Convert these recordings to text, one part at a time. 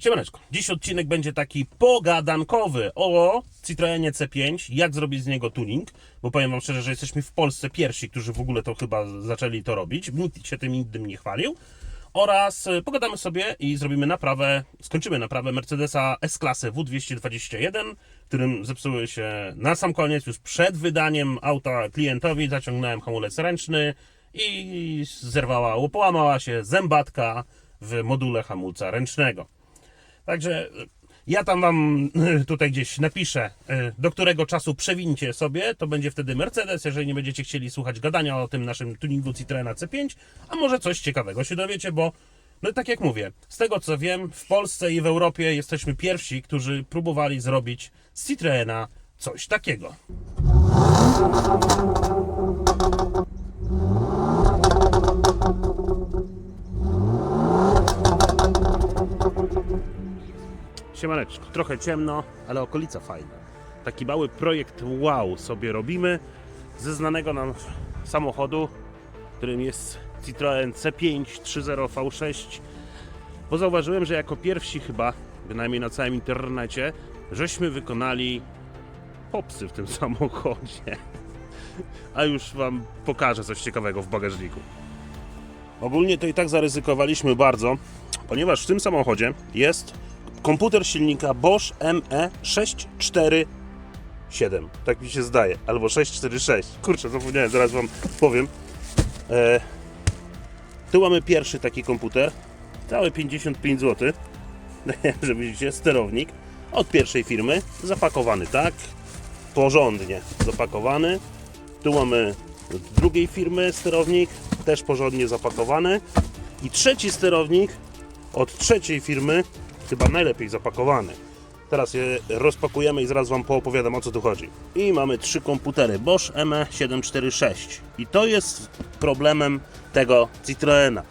Siemaneczko, dziś odcinek będzie taki pogadankowy. O Citroenie C5, jak zrobić z niego tuning, bo powiem Wam szczerze, że jesteśmy w Polsce pierwsi, którzy w ogóle to chyba zaczęli to robić, nikt się tym innym nie chwalił. Oraz e, pogadamy sobie i zrobimy naprawę, skończymy naprawę Mercedesa S-klasy W221, którym zepsuły się na sam koniec, już przed wydaniem auta klientowi, zaciągnąłem hamulec ręczny i zerwała, połamała się zębatka w module hamulca ręcznego. Także e, ja tam wam e, tutaj gdzieś napiszę, e, do którego czasu przewincie sobie, to będzie wtedy Mercedes, jeżeli nie będziecie chcieli słuchać gadania o tym naszym tuningu Citroena C5, a może coś ciekawego się dowiecie, bo no tak jak mówię, z tego co wiem, w Polsce i w Europie jesteśmy pierwsi, którzy próbowali zrobić z Citroena coś takiego. Siemaneczko, trochę ciemno, ale okolica fajna. Taki mały projekt wow sobie robimy ze znanego nam samochodu, którym jest Citroen C5 3.0 V6. Bo zauważyłem, że jako pierwsi chyba, bynajmniej na całym internecie, żeśmy wykonali popsy w tym samochodzie. A już Wam pokażę coś ciekawego w bagażniku. Ogólnie to i tak zaryzykowaliśmy bardzo, ponieważ w tym samochodzie jest komputer silnika Bosch E ME647. Tak mi się zdaje, albo 646. Kurczę, zapomniałem, zaraz Wam powiem. E, tu mamy pierwszy taki komputer, całe 55 zł. Że widzicie, sterownik od pierwszej firmy, zapakowany tak, porządnie zapakowany. Tu mamy drugiej firmy sterownik, też porządnie zapakowany. I trzeci sterownik od trzeciej firmy, chyba najlepiej zapakowany. Teraz je rozpakujemy i zaraz Wam poopowiadam o co tu chodzi. I mamy trzy komputery Bosch E ME746. I to jest problemem tego Citroena.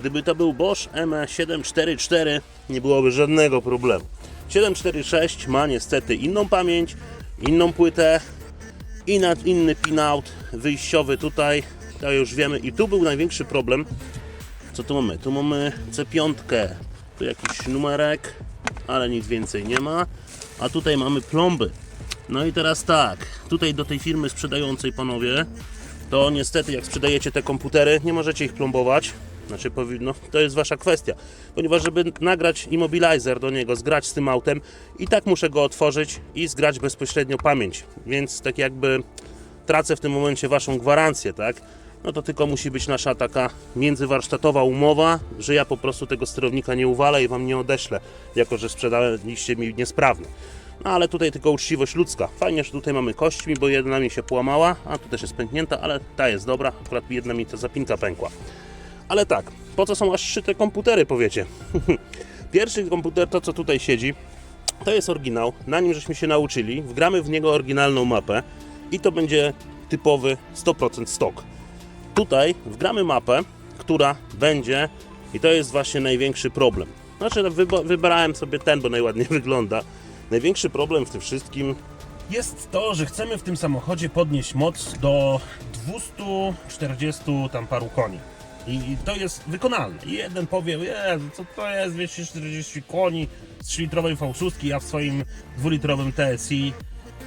Gdyby to był Bosch E ME744, nie byłoby żadnego problemu. 746 ma niestety inną pamięć, inną płytę, inny pinout wyjściowy tutaj, to już wiemy. I tu był największy problem. Co tu mamy? Tu mamy C5, tu jakiś numerek, ale nic więcej nie ma. A tutaj mamy plomby. No i teraz tak, tutaj do tej firmy sprzedającej panowie, to niestety jak sprzedajecie te komputery, nie możecie ich plombować. Znaczy, powinno, to jest wasza kwestia, ponieważ żeby nagrać immobilizer do niego, zgrać z tym autem, i tak muszę go otworzyć i zgrać bezpośrednio pamięć, więc tak jakby tracę w tym momencie waszą gwarancję, tak? No to tylko musi być nasza taka międzywarsztatowa umowa, że ja po prostu tego sterownika nie uwalę i wam nie odeślę, jako że sprzedaliście mi niesprawny. No ale tutaj tylko uczciwość ludzka. Fajnie, że tutaj mamy kośćmi, bo jedna mi się połamała, a tu też jest pęknięta, ale ta jest dobra. Akurat jedna mi ta zapinka pękła. Ale tak, po co są aż trzy te komputery, powiecie? Pierwszy komputer, to co tutaj siedzi, to jest oryginał. Na nim żeśmy się nauczyli. Wgramy w niego oryginalną mapę i to będzie typowy 100% stok. Tutaj wgramy mapę, która będzie, i to jest właśnie największy problem. Znaczy, wybo- wybrałem sobie ten, bo najładniej wygląda. Największy problem w tym wszystkim jest to, że chcemy w tym samochodzie podnieść moc do 240 tam paru koni. I to jest wykonalne. Jeden powie, Jezu, co to jest 240 koni z 3-litrowej V6, a w swoim 2-litrowym TSI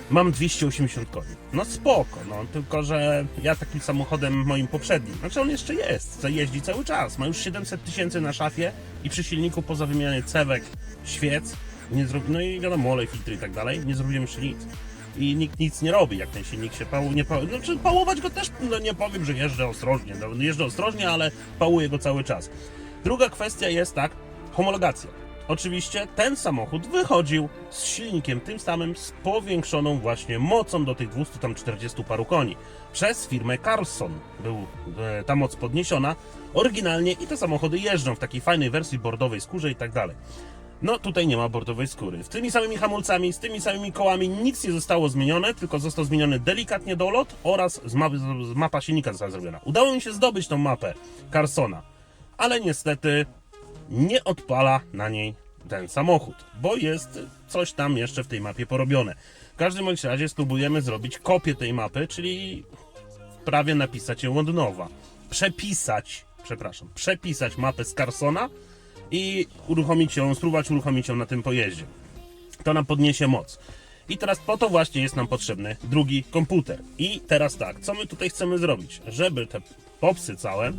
mam 280 koni. No spoko, no tylko, że ja takim samochodem moim poprzednim, znaczy on jeszcze jest, jeździ cały czas, ma już 700 tysięcy na szafie i przy silniku poza wymianą cewek, świec, nie zrobi, no i wiadomo, olej, filtry i tak dalej, nie zrobiłem jeszcze nic. I nikt nic nie robi, jak ten silnik się pałuje. Nie pałuje. Znaczy, pałować go też, no nie powiem, że jeżdżę ostrożnie. No, jeżdżę ostrożnie, ale pałuję go cały czas. Druga kwestia jest tak, homologacja. Oczywiście ten samochód wychodził z silnikiem tym samym z powiększoną właśnie mocą do tych 240 paru koni. Przez firmę Carlson był e, ta moc podniesiona oryginalnie i te samochody jeżdżą w takiej fajnej wersji bordowej skórze i tak dalej. No tutaj nie ma bordowej skóry. Z tymi samymi hamulcami, z tymi samymi kołami nic nie zostało zmienione, tylko został zmieniony delikatnie dolot oraz z z mapa silnika została zrobiona. Udało mi się zdobyć tą mapę Carsona, ale niestety nie odpala na niej ten samochód, bo jest coś tam jeszcze w tej mapie porobione. W każdym bądź razie spróbujemy zrobić kopię tej mapy, czyli prawie napisać ją od nowa. Przepisać, przepraszam, przepisać mapę z Carsona i uruchomić ją, spróbować uruchomić ją na tym pojeździe. To nam podniesie moc. I teraz po to właśnie jest nam potrzebny drugi komputer. I teraz tak, co my tutaj chcemy zrobić? Żeby te popsy całe,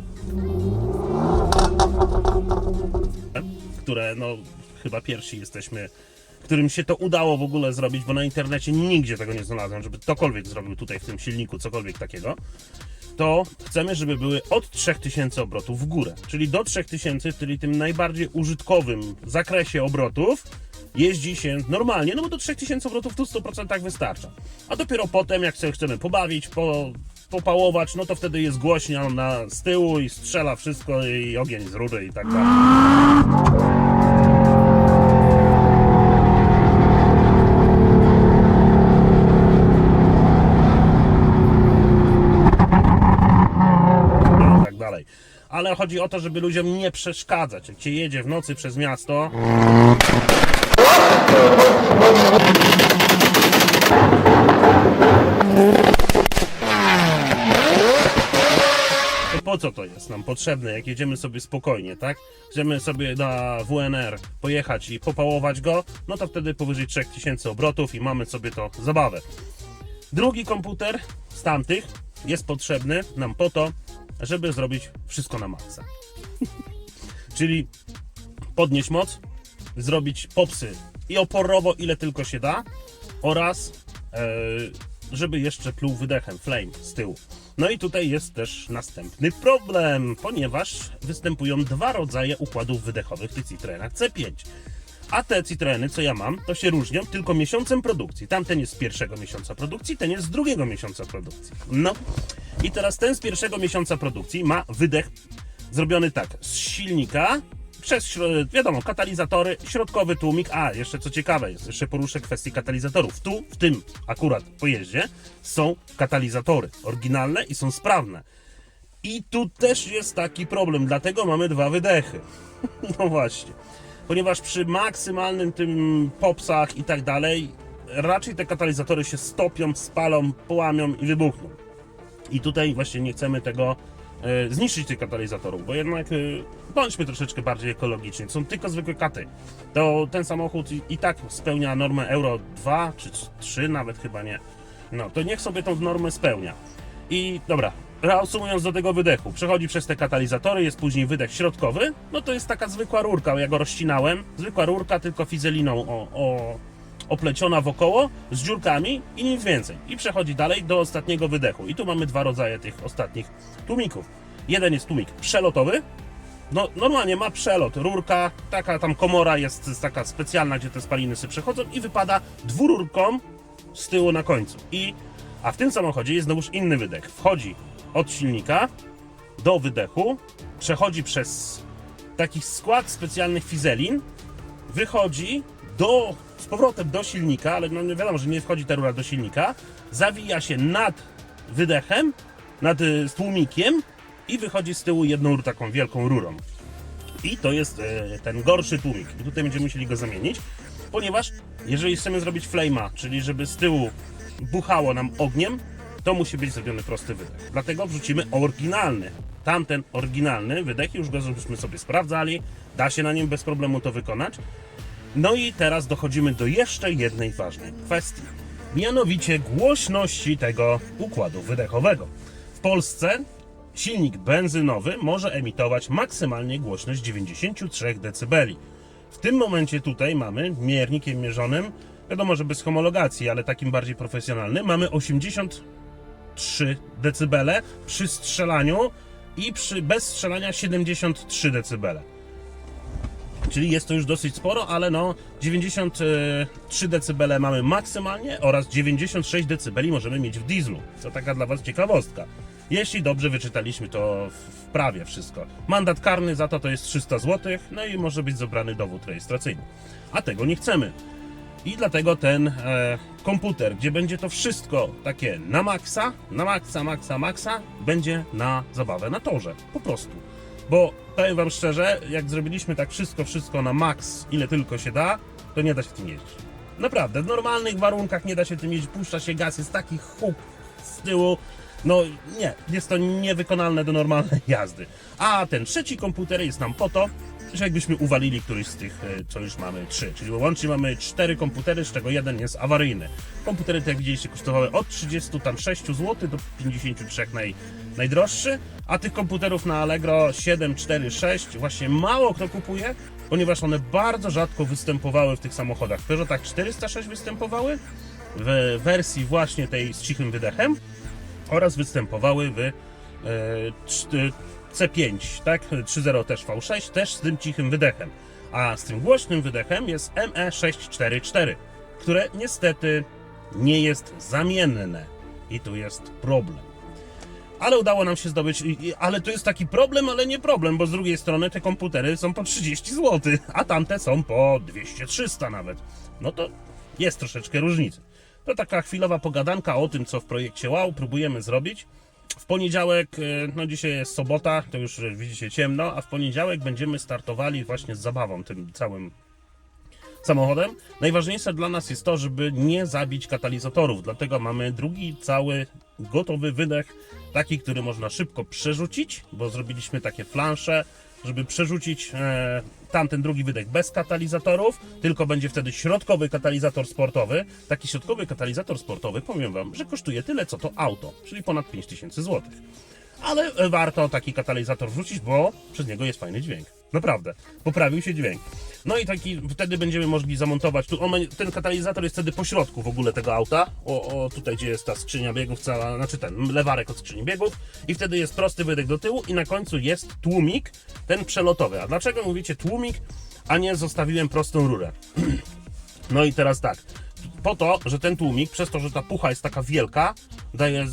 które no chyba pierwsi jesteśmy, którym się to udało w ogóle zrobić, bo na internecie nigdzie tego nie znalazłem, żeby ktokolwiek zrobił tutaj w tym silniku cokolwiek takiego, to chcemy, żeby były od 3000 obrotów w górę. Czyli do 3000, czyli tym najbardziej użytkowym zakresie obrotów jeździ się normalnie, no bo do 3000 obrotów tu w 100% wystarcza. A dopiero potem, jak sobie chcemy pobawić, po, popałować, no to wtedy jest głośnia na z tyłu i strzela wszystko i ogień z rury i tak dalej. Ale chodzi o to, żeby ludziom nie przeszkadzać. Jak się jedzie w nocy przez miasto, to po co to jest nam potrzebne, jak jedziemy sobie spokojnie, tak? Chcemy sobie na WNR pojechać i popałować go, no to wtedy powyżej 3000 obrotów i mamy sobie to zabawę. Drugi komputer z tamtych jest potrzebny nam po to, żeby zrobić wszystko na maksa. Czyli podnieść moc, zrobić popsy i oporowo ile tylko się da oraz e, żeby jeszcze pluł wydechem flame z tyłu. No i tutaj jest też następny problem, ponieważ występują dwa rodzaje układów wydechowych w Citroenach C5. A te Citroeny, co ja mam, to się różnią tylko miesiącem produkcji. Tamten jest z pierwszego miesiąca produkcji, ten jest z drugiego miesiąca produkcji. No i teraz ten z pierwszego miesiąca produkcji ma wydech zrobiony tak, z silnika, przez, wiadomo, katalizatory, środkowy tłumik, a jeszcze co ciekawe jest, jeszcze poruszę kwestię katalizatorów. Tu, w tym akurat pojeździe, są katalizatory oryginalne i są sprawne. I tu też jest taki problem, dlatego mamy dwa wydechy. No właśnie. Ponieważ przy maksymalnym tym popsach i tak dalej, raczej te katalizatory się stopią, spalą, połamią i wybuchną. I tutaj właśnie nie chcemy tego e, zniszczyć tych katalizatorów, bo jednak e, bądźmy troszeczkę bardziej ekologiczni. Są tylko zwykłe katy. To ten samochód i, i tak spełnia normę Euro 2 czy 3, nawet chyba nie. No to niech sobie tą normę spełnia. I dobra, reasumując do tego wydechu, przechodzi przez te katalizatory, jest później wydech środkowy, no to jest taka zwykła rurka, ja go rozcinałem, zwykła rurka, tylko fizeliną o, o, opleciona wokoło, z dziurkami i nic więcej. I przechodzi dalej do ostatniego wydechu. I tu mamy dwa rodzaje tych ostatnich tłumików. Jeden jest tłumik przelotowy, no, normalnie ma przelot, rurka, taka tam komora jest, taka specjalna, gdzie te spaliny sobie przechodzą i wypada dwururką z tyłu na końcu. I, a w tym samochodzie jest znowuż inny wydech. Wchodzi od silnika do wydechu, przechodzi przez taki skład specjalnych fizelin, wychodzi do, z powrotem do silnika, ale no nie wiadomo, że nie wchodzi ta rura do silnika, zawija się nad wydechem, nad y, tłumikiem i wychodzi z tyłu jedną taką wielką rurą. I to jest e, ten gorszy tłumik. I tutaj będziemy musieli go zamienić, ponieważ jeżeli chcemy zrobić flame'a, czyli żeby z tyłu buchało nam ogniem, to musi być zrobiony prosty wydech. Dlatego wrzucimy oryginalny. Tamten oryginalny wydech, już go żebyśmy sobie sprawdzali, da się na nim bez problemu to wykonać. No i teraz dochodzimy do jeszcze jednej ważnej kwestii. Mianowicie głośności tego układu wydechowego. W Polsce silnik benzynowy może emitować maksymalnie głośność 93 dB. W tym momencie tutaj mamy miernikiem mierzonym, wiadomo, że bez homologacji, ale takim bardziej profesjonalnym, mamy 83 dB przy strzelaniu i przy bez strzelania 73 dB. Czyli jest to już dosyć sporo, ale no 93 dB mamy maksymalnie oraz 96 dB możemy mieć w dieslu. To taka dla Was ciekawostka. Jeśli dobrze wyczytaliśmy to w prawie wszystko. Mandat karny za to to jest 300 zł, no i może być zebrany dowód rejestracyjny. A tego nie chcemy. I dlatego ten e, komputer, gdzie będzie to wszystko takie na maksa, na maksa, maksa, maksa, będzie na zabawę na torze. Po prostu. Bo powiem Wam szczerze, jak zrobiliśmy tak wszystko, wszystko na maks, ile tylko się da, to nie da się tym jeździć. Naprawdę, w normalnych warunkach nie da się tym jeździć, puszcza się gaz, jest taki huk z tyłu. No nie, jest to niewykonalne do normalnej jazdy. A ten trzeci komputer jest nam po to, że jakbyśmy uwalili któryś z tych, e, co już mamy, trzy. Czyli łącznie mamy cztery komputery, z czego jeden jest awaryjny. Komputery, tak jak widzieliście, kosztowały od 36 zł do 53 naj, najdroższy, a tych komputerów na Allegro 7, 4, 6 właśnie mało kto kupuje, ponieważ one bardzo rzadko występowały w tych samochodach. W Peugeotach 406 występowały, w wersji właśnie tej z cichym wydechem oraz występowały w e, C5, tak? 3.0 też V6, też z tym cichym wydechem. A z tym głośnym wydechem jest ME644, które niestety nie jest zamienne. I tu jest problem. Ale udało nam się zdobyć, ale to jest taki problem, ale nie problem, bo z drugiej strony te komputery są po 30 zł, a tamte są po 200-300 nawet. No to jest troszeczkę różnicy. To taka chwilowa pogadanka o tym, co w projekcie Wow próbujemy zrobić. W poniedziałek, e, no dzisiaj jest sobota, to już e, widzicie ciemno, a w poniedziałek będziemy startowali właśnie z zabawą, tym całym samochodem. Najważniejsze dla nas jest to, żeby nie zabić katalizatorów, dlatego mamy drugi cały gotowy wydech, taki, który można szybko przerzucić, bo zrobiliśmy takie flansze, żeby przerzucić e, tamten drugi wydech bez katalizatorów, tylko będzie wtedy środkowy katalizator sportowy. Taki środkowy katalizator sportowy, powiem Wam, że kosztuje tyle co to auto, czyli ponad 5000 zł. Ale warto taki katalizator wrzucić, bo przez niego jest fajny dźwięk. Naprawdę, poprawił się dźwięk. No i taki, wtedy będziemy mogli zamontować, tu on, ten katalizator jest wtedy po środku w ogóle tego auta, o, o tutaj gdzie jest ta skrzynia biegów, cała, znaczy ten lewarek od skrzyni biegów i wtedy jest prosty wydech do tyłu i na końcu jest tłumik, ten przelotowy. A dlaczego mówicie tłumik, a nie zostawiłem prostą rurę? No i teraz tak, po to, że ten tłumik, przez to, że ta pucha jest taka wielka, daje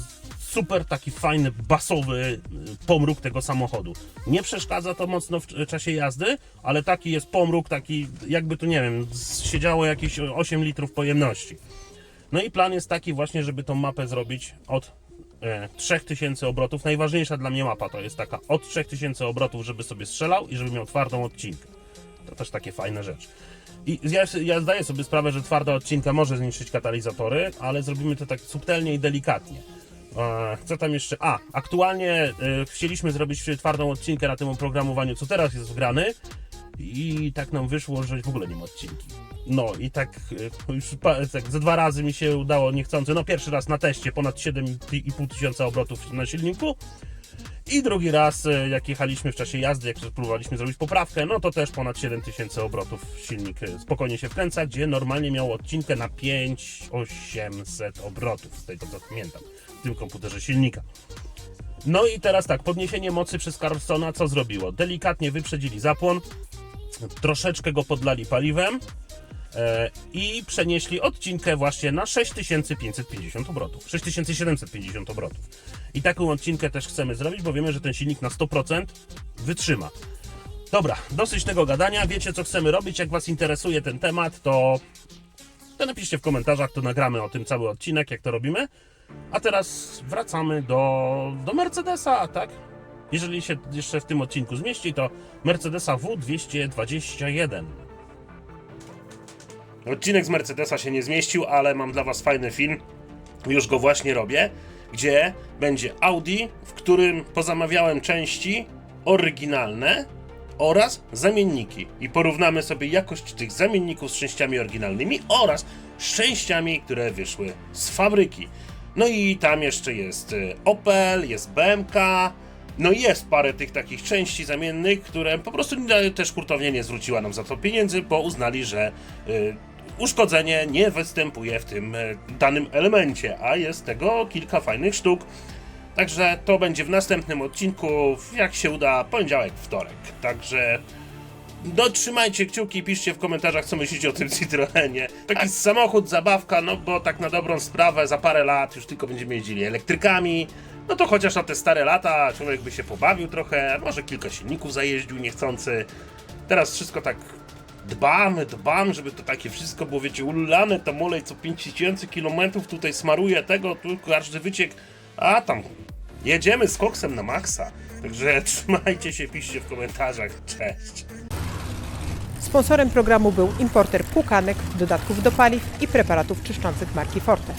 super taki fajny, basowy y, pomruk tego samochodu. Nie przeszkadza to mocno w czasie jazdy, ale taki jest pomruk, taki jakby tu, nie wiem, siedziało jakieś 8 litrów pojemności. No i plan jest taki właśnie, żeby tą mapę zrobić od e, 3000 obrotów. Najważniejsza dla mnie mapa to jest taka od 3000 obrotów, żeby sobie strzelał i żeby miał twardą odcinkę. To też takie fajne rzeczy. I ja, ja zdaję sobie sprawę, że twarda odcinka może zniszczyć katalizatory, ale zrobimy to tak subtelnie i delikatnie. E, Co tam jeszcze? A, aktualnie e, chcieliśmy zrobić twardą odcinkę na tym oprogramowaniu, co teraz jest wgrany. I tak nam wyszło, że w ogóle nie ma odcinki. No i tak e, już tak ze dwa razy mi się udało niechcący. No pierwszy raz na teście ponad 7,5 tysiąca obrotów na silniku. I drugi raz, e, jak jechaliśmy w czasie jazdy, jak próbowaliśmy zrobić poprawkę, no to też ponad 7000 obrotów silnik e, spokojnie się wkręca, gdzie normalnie miał odcinkę na 5800 obrotów, z tego co pamiętam, w tym komputerze silnika. No i teraz tak, podniesienie mocy przez Carsona co zrobiło? Delikatnie wyprzedzili zapłon, troszeczkę go podlali paliwem e, i przenieśli odcinkę właśnie na 6550 obrotów, 6750 obrotów. I taką odcinkę też chcemy zrobić, bo wiemy, że ten silnik na 100% wytrzyma. Dobra, dosyć tego gadania. Wiecie, co chcemy robić. Jak Was interesuje ten temat, to, to napiszcie w komentarzach, to nagramy o tym cały odcinek, jak to robimy. A teraz wracamy do, do Mercedesa, tak? Jeżeli się jeszcze w tym odcinku zmieści, to Mercedesa W221. Odcinek z Mercedesa się nie zmieścił, ale mam dla Was fajny film. Już go właśnie robię, gdzie będzie Audi, w którym pozamawiałem części oryginalne oraz zamienniki. I porównamy sobie jakość tych zamienników z częściami oryginalnymi oraz z częściami, które wyszły z fabryki. No i tam jeszcze jest y, Opel, jest BMK, no jest parę tych takich części zamiennych, które po prostu też hurtownia nie zwróciła nam za to pieniędzy, bo uznali, że y, uszkodzenie nie występuje w tym y, danym elemencie, a jest tego kilka fajnych sztuk. Także to będzie w następnym odcinku, jak się uda, poniedziałek, wtorek. Także dotrzymajcie kciuki, piszcie w komentarzach, co myślicie o tym Citroenie. Taki samochód, zabawka, no bo tak na dobrą sprawę za parę lat już tylko będziemy jeździli elektrykami. No to chociaż na te stare lata człowiek by się pobawił trochę, może kilka silników zajeździł niechcący. Teraz wszystko tak dbamy, dbam, żeby to takie wszystko było, wiecie, ulane, tam olej co 5000 km tutaj smaruje tego, tu każdy wyciek, a tam jedziemy z koksem na maksa. Także trzymajcie się, piszcie w komentarzach. Cześć! Sponsorem programu był importer płukanek, dodatków do paliw i preparatów czyszczących marki Forte.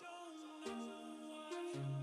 don't know why.